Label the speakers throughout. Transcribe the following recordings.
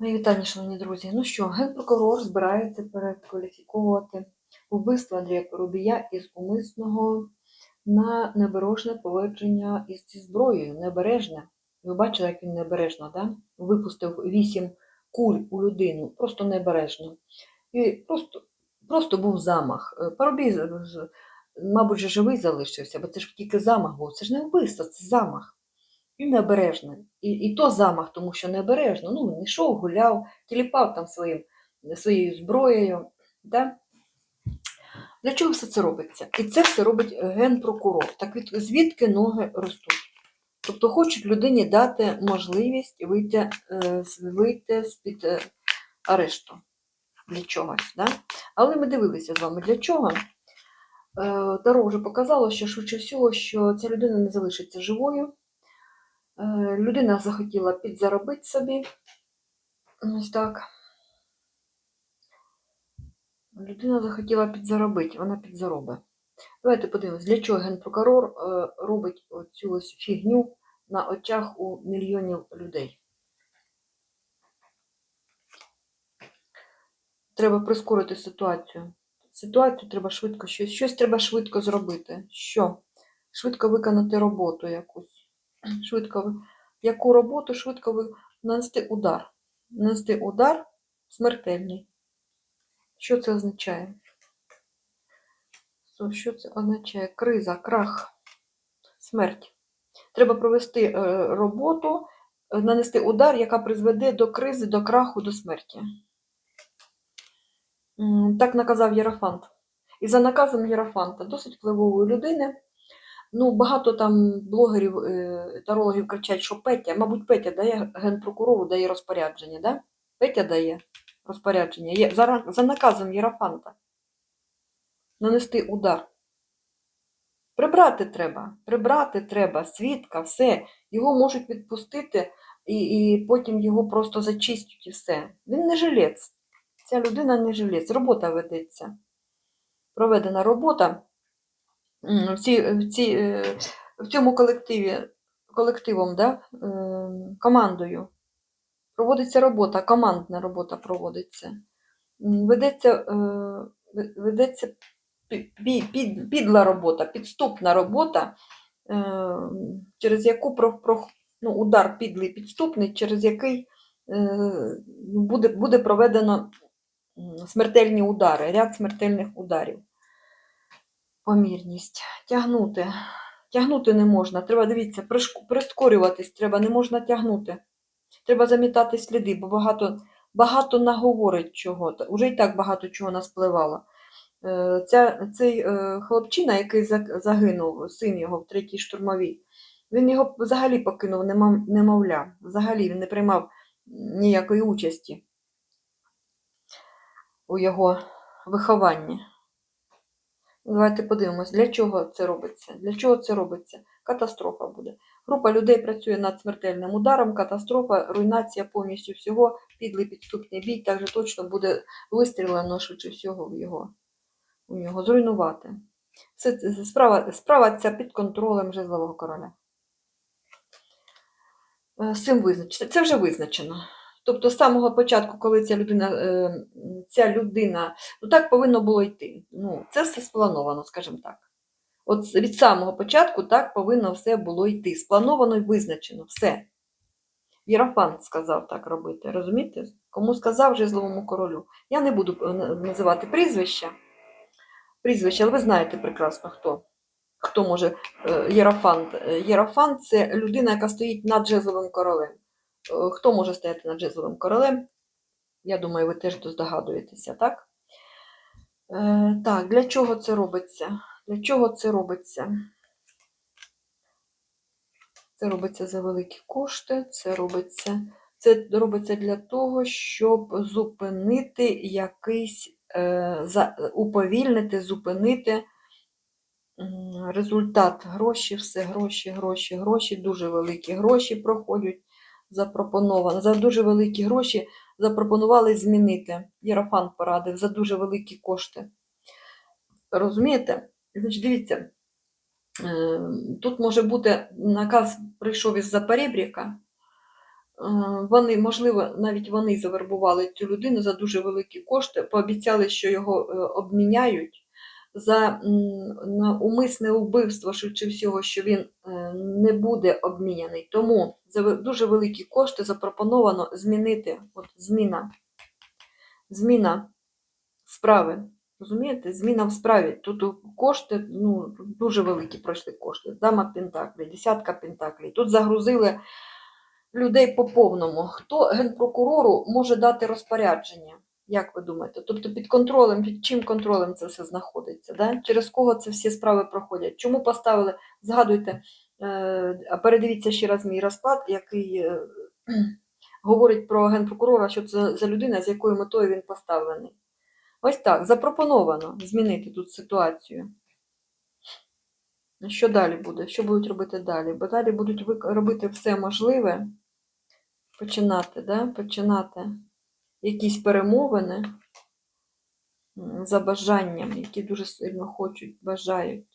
Speaker 1: Мої вітання, шановні друзі. Ну що, генпрокурор збирається перекваліфіковувати вбивство Андрія Порубія із умисного на небережне поводження із зі зброєю. Небережне. Ви бачили, як він небережно, да? випустив вісім куль у людину, просто небережно. І просто, просто був замах. Е, з- мабуть, живий залишився, бо це ж тільки замах був. Це ж не вбивство, це замах. І необережно. І, і то замах, тому що необережно. Ну, він йшов, гуляв, тіліпав там своїм, своєю зброєю. Да? Для чого все це робиться? І це все робить е, генпрокурор. Так від, звідки ноги ростуть? Тобто хочуть людині дати можливість вийти, е, вийти з-під е, арешту для чогось. Да? Але ми дивилися з вами для чого. Таро вже показало, що швидше всього, що ця людина не залишиться живою. Е, Людина захотіла підзаробити собі. Ось так. Людина захотіла підзаробити, вона підзаробить. Давайте подивимось, для чого генпрокурор е, робить цю ось фігню на очах у мільйонів людей. Треба прискорити ситуацію. Ситуацію треба швидко, щось, щось треба швидко зробити. Що? Швидко виконати роботу якусь. Швидко, яку роботу швидко ви... нанести удар. Нанести удар смертельний. Що це означає? Що- це означає? Криза, крах, смерть. Треба провести е, роботу, е, нанести удар, яка призведе до кризи, до краху, до смерті. Так наказав Єрофант. І за наказом Єрофанта, досить впливової людини. Ну, багато там блогерів, е, тарологів кричать, що Петя, мабуть, Петя дає генпрокурору дає розпорядження, да? Петя дає розпорядження. Є, за, за наказом Єрофанта. Нанести удар. Прибрати треба, прибрати треба, свідка, все. Його можуть відпустити, і, і потім його просто зачистять і все. Він не жилець. Ця людина не жилець. Робота ведеться. Проведена робота. В, ці, в, ці, е, в цьому колективі, колективом, да, е, командою проводиться робота, командна робота проводиться. Ведеться, е, ведеться пі- пі- під- підла робота, підступна робота, е, через яку ну, удар підлий підступний, через який е, буде, буде проведено смертельні удари, ряд смертельних ударів. Помірність. Тягнути. Тягнути не можна. Треба, дивіться, прискорюватись треба, не можна тягнути. Треба замітати сліди, бо багато, багато наговорить чого. Уже і так багато чого наспливало. Е, Ця, цей е, хлопчина, який загинув, син його в третій штурмовій, він його взагалі покинув, немовля. Взагалі він не приймав ніякої участі у його вихованні. Давайте подивимось, для чого це робиться. Для чого це робиться? Катастрофа буде. Група людей працює над смертельним ударом, катастрофа, руйнація повністю всього, підлий підступний бій, також точно буде вистрілено швидше всього в його, у нього, зруйнувати. Це, справа, справа ця під контролем жезлового короля. Е, З цим визначено. Це вже визначено. Тобто з самого початку, коли ця людина, е, ця людина, ну так повинно було йти. Ну, це все сплановано, скажімо так. От від самого початку так повинно все було йти. Сплановано і визначено. Все. Єрофант сказав так робити, розумієте? Кому сказав жезловому королю. Я не буду е, називати прізвища, прізвища, але ви знаєте прекрасно хто. Хто може е, Єрофант? Єрофант це людина, яка стоїть над жезловим королем. Е, Хто може стояти над жезловим королем? Я думаю, ви теж здогадуєтеся, так? Е, так, для чого це робиться? Для чого це робиться? Це робиться за великі кошти, це робиться, це робиться для того, щоб зупинити якийсь, е, за, уповільнити, зупинити результат. Гроші, все, гроші, гроші, гроші, дуже великі гроші проходять запропоновано. За дуже великі гроші запропонували змінити. Єрофант порадив за дуже великі кошти. Розумієте? Значить, дивіться, е, тут може бути наказ прийшов із-за перебріка, вони, можливо, навіть вони завербували цю людину за дуже великі кошти, пообіцяли, що його е, обміняють за умисне вбивство, швидше всього, що він е, не буде обміняний. Тому за дуже великі кошти запропоновано змінити. От зміна. Зміна справи. Розумієте? Зміна в справі. Тут кошти, ну, дуже великі пройшли кошти. Дама Пентаклей, десятка Пентаклей. Тут загрузили людей по повному. Хто генпрокурору може дати розпорядження? Як ви думаєте? Тобто під контролем, під чим контролем це все знаходиться? Да? Через кого це всі справи проходять? Чому поставили? Згадуйте, е, передивіться ще раз мій розклад, який е, говорить про генпрокурора, що це за людина, з якою метою він поставлений. Ось так, запропоновано змінити тут ситуацію. Що далі буде? Що будуть робити далі? Бо далі будуть робити все можливе, починати, да? починати якісь перемовини за бажанням, які дуже сильно хочуть, бажають,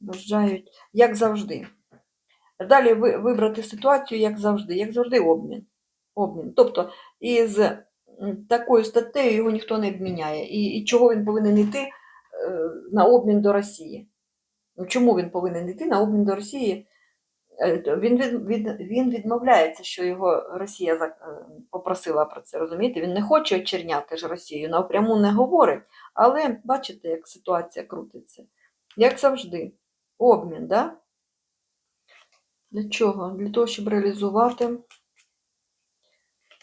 Speaker 1: бажають, як завжди. Далі вибрати ситуацію, як завжди, як завжди, обмін. обмін. Тобто, із такою статтею його ніхто не обміняє. І, і чого він повинен йти е, на обмін до Росії? Ну, Чому він повинен йти на обмін до Росії? Е, Він, від, він відмовляється, що його Росія е, попросила про це, розумієте? Він не хоче очерняти ж Росію, напряму не говорить. Але бачите, як ситуація крутиться. Як завжди, обмін, да? Для чого? Для того, щоб реалізувати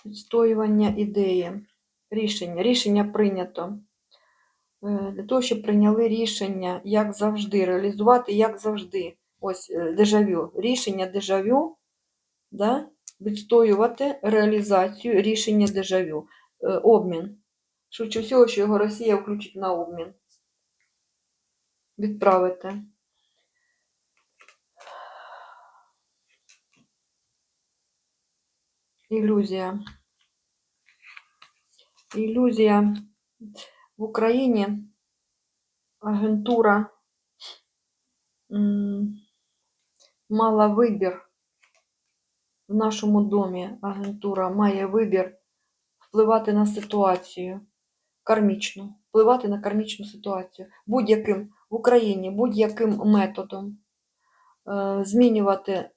Speaker 1: відстоювання ідеї. Рішення. Рішення прийнято. Е, Для того, щоб прийняли рішення, як завжди, реалізувати, як завжди. Ось е, дежавю. Рішення дежавю, да? відстоювати реалізацію рішення дежавю. Е, Обмін. Швидше всього, що його Росія включить на обмін. Відправити. Ілюзія. Ілюзія в Україні агентура мала вибір. В нашому домі агентура має вибір впливати на ситуацію кармічну, впливати на кармічну ситуацію будь-яким в Україні, будь-яким методом е, змінювати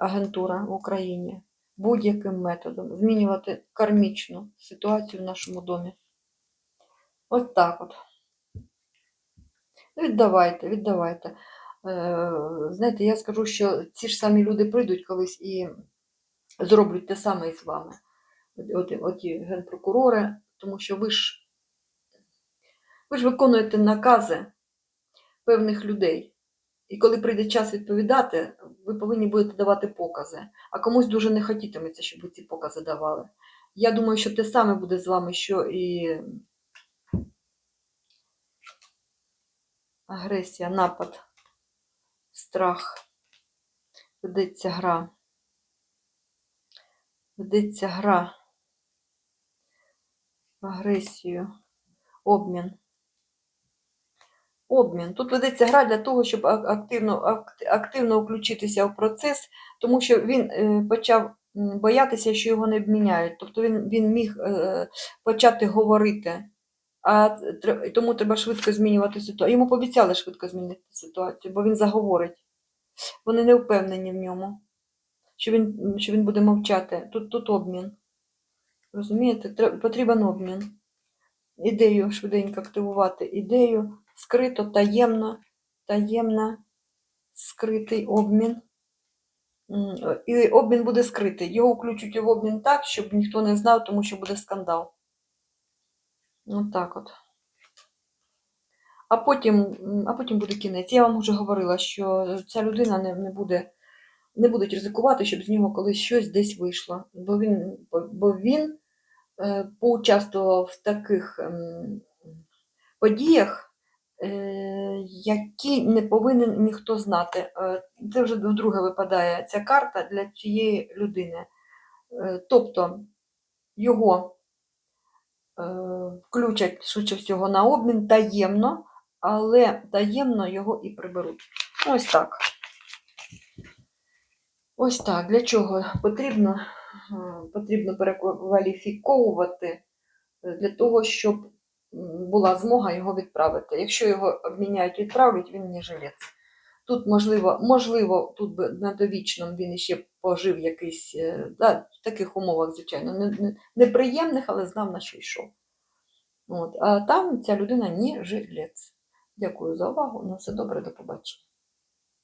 Speaker 1: агентура в Україні будь-яким методом, змінювати кармічну ситуацію в нашому домі. Ось так от. Віддавайте, віддавайте. Е, знаєте, я скажу, що ці ж самі люди прийдуть колись і зроблять те саме і з вами. От, от, генпрокурори, тому що ви ж, ви ж виконуєте накази певних людей. І коли прийде час відповідати, ви повинні будете давати покази. А комусь дуже не хотітиметься, щоб ви ці покази давали. Я думаю, що те саме буде з вами, що і агресія, напад, страх. Ведеться гра. Ведеться гра. Агресію. Обмін. Обмін. Тут ведеться гра для того, щоб активно, активно включитися в процес, тому що він е, почав боятися, що його не обміняють. Тобто він, він міг е, почати говорити, а тому треба швидко змінювати ситуацію. Йому пообіцяли швидко змінити ситуацію, бо він заговорить. Вони не впевнені в ньому, що він, що він буде мовчати. Тут, тут обмін. Розумієте? Тре- Потрібен обмін. Ідею швиденько активувати. Ідею скрито, таємно, таємно скритий обмін. І обмін буде скритий. Його включать в обмін так, щоб ніхто не знав, тому що буде скандал. Ось так от. А потім, а потім буде кінець. Я вам вже говорила, що ця людина не, не буде не будуть ризикувати, щоб з нього колись щось десь вийшло. Бо він, бо- він е, поучаствував в таких ем, подіях, е, які не повинен ніхто знати. Е, Це вже вдруге випадає ця карта для цієї людини. Е, Тобто його е, включать швидше всього на обмін таємно, але таємно його і приберуть. Ось так. Ось так. Для чого потрібно потрібно перекваліфіковувати е, для того, щоб була змога його відправити. Якщо його обміняють, відправлять, він не жилець. Тут, можливо, можливо, тут би на довічному він ще пожив якийсь, е, да, в таких умовах, звичайно, не, не, неприємних, але знав, на що йшов. От. А там ця людина не жилець. Дякую за увагу. На все добре, до побачення.